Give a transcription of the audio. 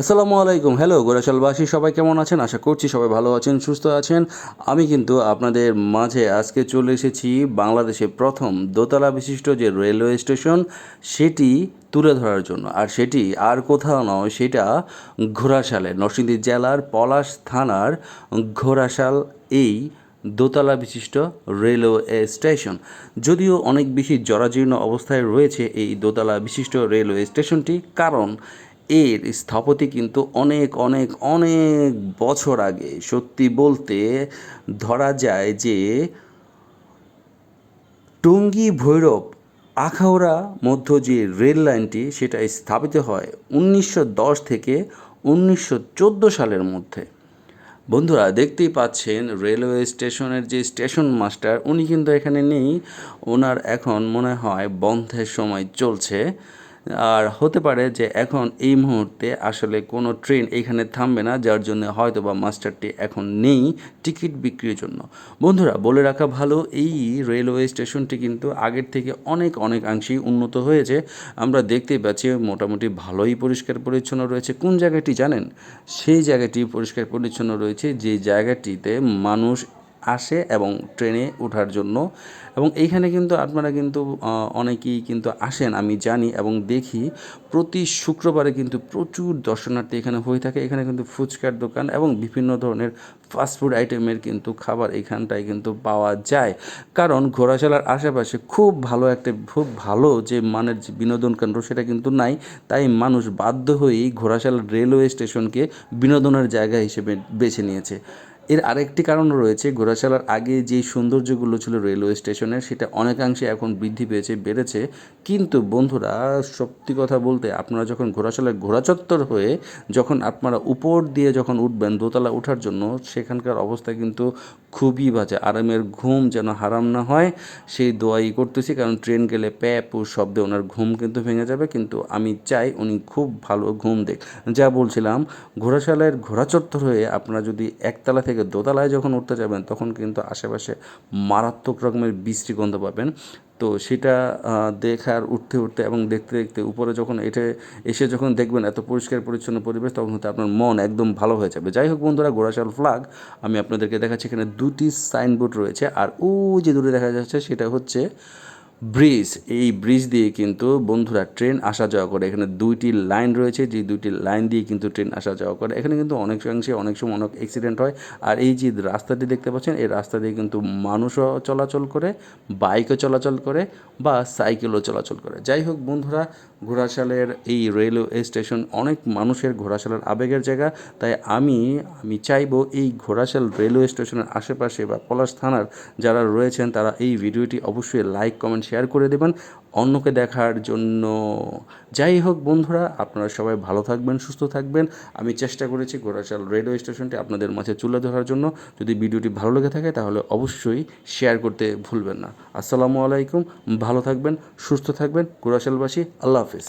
আসসালামু আলাইকুম। হ্যালো গোরাশালবাসী সবাই কেমন আছেন? আশা করছি সবাই ভালো আছেন, সুস্থ আছেন। আমি কিন্তু আপনাদের মাঝে আজকে চলে এসেছি বাংলাদেশে প্রথম দোতলা বিশিষ্ট যে রেলওয়ে স্টেশন, সেটি তুলে ধরার জন্য। আর সেটি আর কোথাও নয়, সেটা ঘোড়াশালে, নরসিংদী জেলার পলাশ থানার ঘোড়াশাল, এই দোতলা বিশিষ্ট রেলওয়ে স্টেশন। যদিও অনেক বেশি জরাজীর্ণ অবস্থায় রয়েছে এই দোতলা বিশিষ্ট রেলওয়ে স্টেশনটি, কারণ এর স্থপতি কিন্তু অনেক অনেক অনেক বছর আগে। সত্যি বলতে ধরা যায় যে টঙ্গী ভৈরব আখাউড়া মধ্য যে রেল লাইনটি, সেটা স্থাপিত হয় উনিশশো দশ থেকে উনিশশো চোদ্দ সালের মধ্যে। বন্ধুরা, দেখতেই পাচ্ছেন রেলওয়ে স্টেশনের যে স্টেশন মাস্টার, উনি কিন্তু এখানে নেই। ওনার এখন মনে হয় বন্ধের সময় চলছে। আর হতে পারে যে এখন এই মুহূর্তে আসলে কোনো ট্রেন এখানে থামবে না, যার জন্য হয়তো বা মাস্টারটি এখন নেই টিকিট বিক্রির জন্য। বন্ধুরা, বলে রাখা ভালো, এই রেলওয়ে স্টেশনটি কিন্তু আগের থেকে অনেক অনেকাংশেই উন্নত হয়েছে। আমরা দেখতেই পাচ্ছি মোটামুটি ভালোই পরিষ্কার পরিচ্ছন্ন রয়েছে। কোন জায়গাটি জানেন? সেই জায়গাটি পরিষ্কার পরিচ্ছন্ন রয়েছে যে জায়গাটিতে মানুষ আসে এবং ট্রেনে ওঠার জন্য। এবং এইখানে কিন্তু আপনারা কিন্তু অনেকেই কিন্তু আসেন, আমি জানি এবং দেখি। প্রতি শুক্রবারে কিন্তু প্রচুর দর্শনার্থী এখানে হয়ে থাকে। এখানে কিন্তু ফুচকার দোকান এবং বিভিন্ন ধরনের ফাস্টফুড আইটেমের কিন্তু খাবার এখানটায় কিন্তু পাওয়া যায়। কারণ ঘোড়াশালার আশেপাশে খুব ভালো একটা, খুব ভালো যে মানের যে বিনোদন কেন্দ্র সেটা কিন্তু নাই। তাই মানুষ বাধ্য হয়েই ঘোড়াশালা রেলওয়ে স্টেশনকে বিনোদনের জায়গা হিসেবে বেছে নিয়েছে। এর আরেকটি কারণ রয়েছে ঘোড়াশালার আগে যে সৌন্দর্যগুলো ছিল রেলওয়ে স্টেশনের সেটা অনেকাংশে এখন বৃদ্ধি পেয়েছে, বেড়েছে। কিন্তু বন্ধুরা, সত্যি কথা বলতে আপনারা যখন ঘোড়াশালার ঘোড়াচত্বর হয়ে যখন আপনারা উপর দিয়ে যখন উঠবেন দোতলা ওঠার জন্য, সেখানকার অবস্থা কিন্তু খুবই বাজে। আরামের ঘুম যেন হারাম না হয়, সেই দোয়াই করতেছি, কারণ ট্রেন গেলে প্যাপ ও শব্দে ওনার ঘুম কিন্তু ভেঙে যাবে। কিন্তু আমি চাই উনি খুব ভালো ঘুম দেখ। যা বলছিলাম ঘোড়াশালের ঘোড়াচত্বর হয়ে আপনারা যদি একতলা থেকে দোতলায় যখন উঠতে যাবেন, তখন কিন্তু আশেপাশে মারাত্মক রকমের বৃষ্টি গন্ধ পাবেন। তো সেটা দেখার, উঠতে উঠতে এবং দেখতে দেখতে উপরে যখন এটা এসে যখন দেখবেন এত পরিষ্কার, পরিচ্ছন্ন পরিবেশ, তখন হয়তো আপনার মন একদম ভালো হয়ে যাবে। যাই হোক বন্ধুরা, গোড়াশাল ফ্লাগ আমি আপনাদেরকে দেখাচ্ছি। এখানে দুটি সাইনবোর্ড রয়েছে। আর ও যে দূরে দেখা যাচ্ছে, সেটা হচ্ছে ব্রিজ, এই ব্রিজ দিয়ে কিন্তু বন্ধুরা ট্রেন আসা যাওয়া করে। এখানে দুইটি লাইন রয়েছে, যে দুইটি লাইন দিয়ে কিন্তু ট্রেন আসা যাওয়া করে। এখানে কিন্তু অনেক অংশে অনেক সময় অনেক অ্যাক্সিডেন্ট হয়। আর এই যে রাস্তাটি দেখতে পাচ্ছেন, এই রাস্তা দিয়ে কিন্তু মানুষও চলাচল করে বাইকও চলাচল করে বা সাইকেলও চলাচল করে। যাই হোক বন্ধুরা, ঘোড়াশালের এই রেলওয়ে স্টেশন অনেক মানুষের ঘোড়াশালের আবেগের জায়গা। তাই আমি আমি চাইব এই ঘোড়াশাল রেলওয়ে স্টেশনের আশেপাশে বা পলাশ থানার যারা রয়েছেন, তারা এই ভিডিওটি অবশ্যই লাইক কমেন্ট শেয়ার করে দেবেন অন্যকে দেখার জন্য। যাই হোক বন্ধুরা, আপনারা সবাই ভালো থাকবেন, সুস্থ থাকবেন। আমি চেষ্টা করেছি ঘোড়াশাল রেলওয়ে স্টেশনটি আপনাদের মাঝে তুলে ধরার জন্য। যদি ভিডিওটি ভালো লেগে থাকে তাহলে অবশ্যই শেয়ার করতে ভুলবেন না। আসসালামু আলাইকুম, ভালো থাকবেন, সুস্থ থাকবেন। ঘোড়াশালবাসী আল্লাহ হাফিজ।